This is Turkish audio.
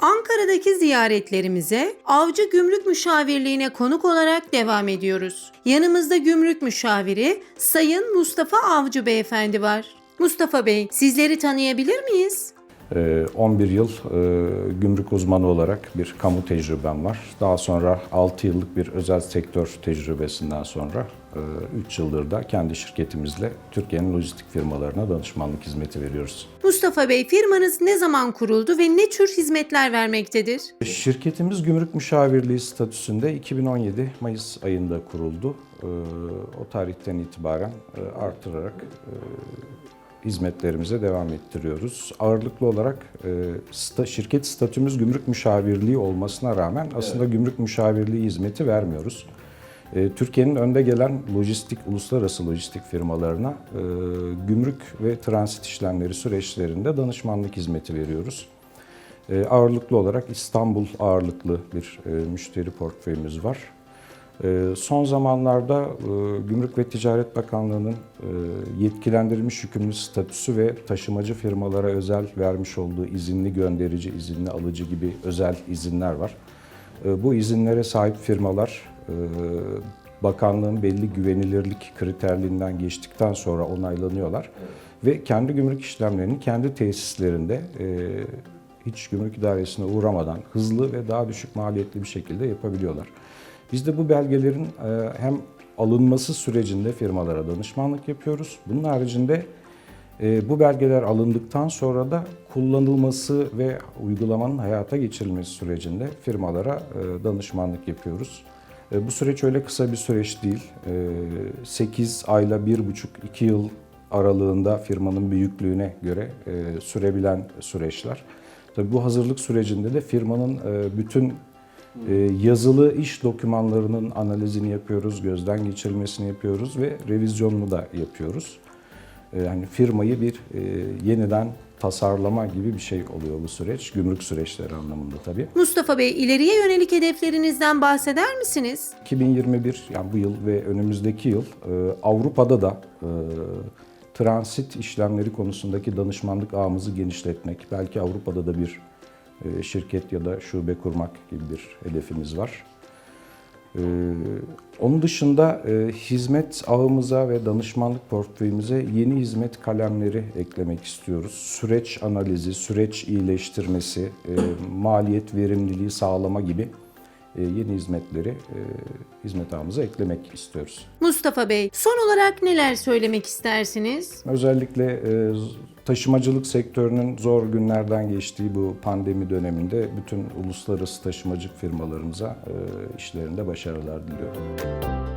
Ankara'daki ziyaretlerimize Avcı Gümrük Müşavirliğine konuk olarak devam ediyoruz. Yanımızda gümrük müşaviri Sayın Mustafa Avcı Beyefendi var. Mustafa Bey, sizleri tanıyabilir miyiz? Ee, 11 yıl e, gümrük uzmanı olarak bir kamu tecrübem var. Daha sonra 6 yıllık bir özel sektör tecrübesinden sonra 3 yıldır da kendi şirketimizle Türkiye'nin lojistik firmalarına danışmanlık hizmeti veriyoruz. Mustafa Bey, firmanız ne zaman kuruldu ve ne tür hizmetler vermektedir? Şirketimiz gümrük müşavirliği statüsünde 2017 Mayıs ayında kuruldu. Ee, O tarihten itibaren e, artırarak e, hizmetlerimize devam ettiriyoruz. Ağırlıklı olarak e, sta- şirket statümüz gümrük müşavirliği olmasına rağmen aslında gümrük müşavirliği hizmeti vermiyoruz. E, Türkiye'nin önde gelen lojistik, uluslararası lojistik firmalarına e, gümrük ve transit işlemleri süreçlerinde danışmanlık hizmeti veriyoruz. E, ağırlıklı olarak İstanbul ağırlıklı bir e, müşteri portföyümüz var. E, son zamanlarda e, Gümrük ve Ticaret Bakanlığı'nın e, yetkilendirilmiş yükümlü statüsü ve taşımacı firmalara özel vermiş olduğu izinli gönderici, izinli alıcı gibi özel izinler var. E, bu izinlere sahip firmalar bakanlığın belli güvenilirlik kriterliğinden geçtikten sonra onaylanıyorlar ve kendi gümrük işlemlerini kendi tesislerinde hiç gümrük idaresine uğramadan hızlı ve daha düşük maliyetli bir şekilde yapabiliyorlar. Biz de bu belgelerin e, hem alınması sürecinde firmalara danışmanlık yapıyoruz. Bunun haricinde e, bu belgeler alındıktan sonra da kullanılması ve uygulamanın hayata geçirilmesi sürecinde firmalara e, danışmanlık yapıyoruz. Bu süreç öyle kısa bir süreç değil. 8 ayla 1,5-2 yıl aralığında firmanın büyüklüğüne göre sürebilen süreçler. Tabii bu hazırlık sürecinde de firmanın bütün e, yazılı iş dokümanlarının analizini yapıyoruz, gözden geçirilmesini yapıyoruz ve revizyonunu da yapıyoruz. Yani firmayı bir e, yeniden tasarlama gibi bir şey oluyor bu süreç. Gümrük süreçleri anlamında tabii. Mustafa Bey, ileriye yönelik hedeflerinizden bahseder misiniz? 2021 yani bu yıl ve önümüzdeki yıl e, Avrupa'da da e, transit işlemleri konusundaki danışmanlık ağımızı genişletmek, belki Avrupa'da da bir şirket ya da şube kurmak gibi bir hedefimiz var. E, Onun dışında e, hizmet ağımıza ve danışmanlık portföyümüze yeni hizmet kalemleri eklemek istiyoruz. Süreç analizi, süreç iyileştirmesi, e, maliyet verimliliği sağlama gibi e, yeni hizmetleri e, hizmet ağımıza eklemek istiyoruz. Mustafa Bey, son olarak neler söylemek istersiniz? Özellikle e, taşımacılık sektörünün zor günlerden geçtiği bu pandemi döneminde bütün uluslararası taşımacılık firmalarımıza e, işlerinde başarılar diliyorum.